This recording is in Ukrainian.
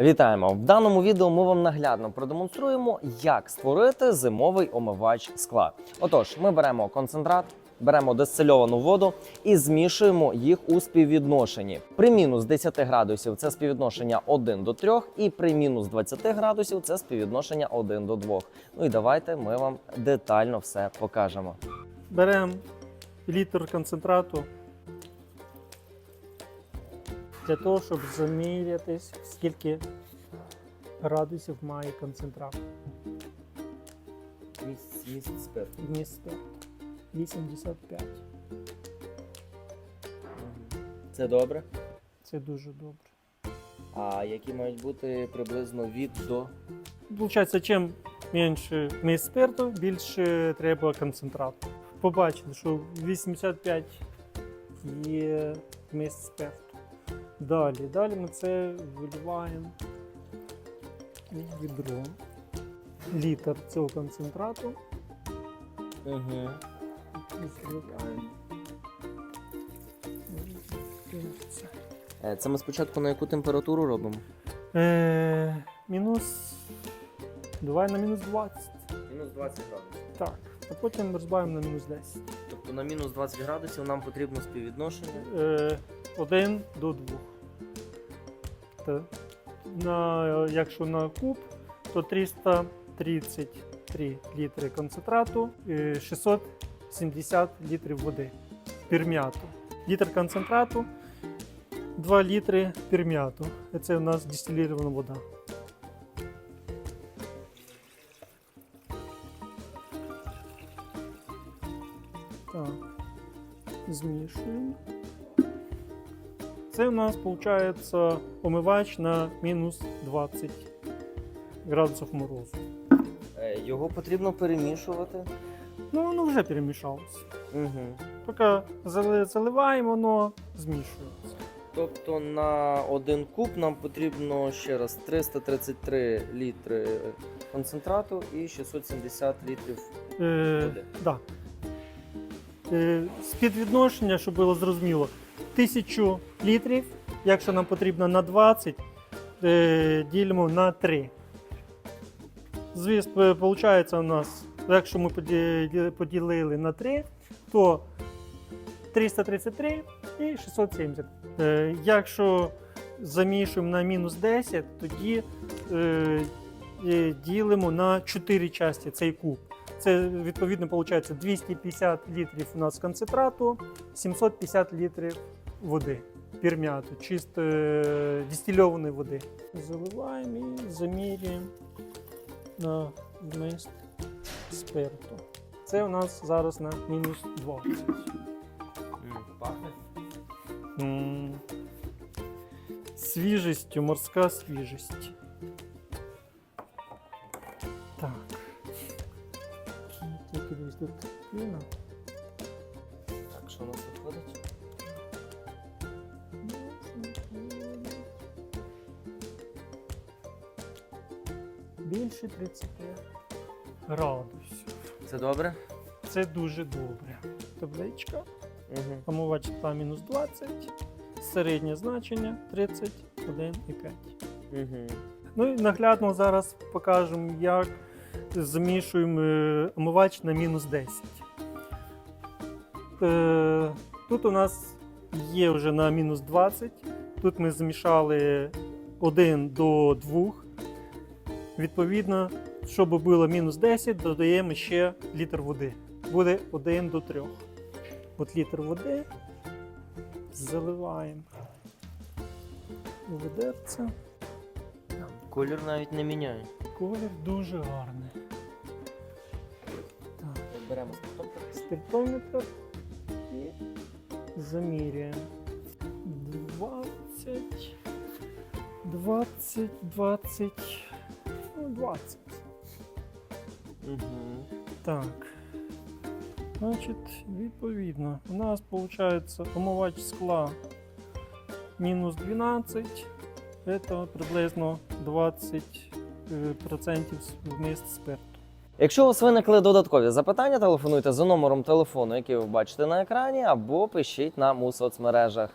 Вітаємо! В даному відео ми вам наглядно продемонструємо, як створити зимовий омивач скла. Отож, ми беремо концентрат, беремо дистильовану воду і змішуємо їх у співвідношенні. При мінус 10 градусів це співвідношення 1 до 3, і при мінус 20 градусів це співвідношення 1 до 2. Ну і давайте ми вам детально все покажемо. Беремо літр концентрату для того, щоб замірятись, скільки градусів має концентрат. Місяць спирту. Вміст спирту. 85. Це добре. Це дуже добре. А які мають бути приблизно від до Получається, чим менше вміст спирту, більше треба концентрату. Побачили, що 85 є вміст спирту. Далі, далі ми це виливаємо у відро. Літр цього концентрату. Угу. Це ми спочатку на яку температуру робимо? Е, мінус. Давай на мінус 20. Мінус 20 градусів. Так. А потім розбавимо на мінус 10. Тобто на мінус 20 градусів нам потрібно співвідношення. Е, 1 до 2. Та, на, якщо на куб, то 333 літри концентрату, е, 670 літрів води пірм'яту. Літр концентрату, 2 літри пірм'яту. Це у нас дистилірована вода. Так, змішуємо. Це у нас виходить омивач на мінус 20 градусів морозу. Е, Його потрібно перемішувати. Ну, воно вже перемішалося. Угу. Поки заливаємо, воно змішується. Тобто на один куб нам потрібно ще раз 333 літри концентрату і 670 літрів Е, води. да. е, співвідношення, щоб було зрозуміло, 1000 літрів, якщо нам потрібно на 20, е, ділимо на 3. Звісно, виходить у нас, якщо ми поділили на 3, то 333 і 670. Е, якщо замішуємо на мінус 10, тоді е, ділимо на 4 часті цей куб. Це відповідно виходить 250 літрів у нас концентрату, 750 літрів води, пірмяту, чисто е, дистильованої води. Заливаємо і замірюємо на вміст спирту. Це у нас зараз на мінус 20. М, Пахне. М, Свіжістю, морська свіжість. Так. Піна. Так, що у нас виходить? Більше 30 градусів. Це добре? Це дуже добре. Табличка. Угу. Омивач та мінус 20. Середнє значення 31,5. Угу. Ну і наглядно зараз покажемо, як замішуємо е, омивач на мінус 10. Е, Тут у нас є вже на мінус 20. Тут ми змішали 1 до 2. Відповідно, щоб було мінус 10, додаємо ще літр води. Буде 1 до 3. От літр води заливаємо ведерце. Колір навіть не міняє. Колір дуже гарний. Так, Беремо спиртометр. спиртометр і заміряємо. 20, 20, 20, ну 20. Угу. Так. Значить, відповідно, у нас виходить омивач скла мінус 12. Це приблизно 20% е, процентів вміст спирту. Якщо у вас виникли додаткові запитання, телефонуйте за номером телефону, який ви бачите на екрані, або пишіть нам у соцмережах.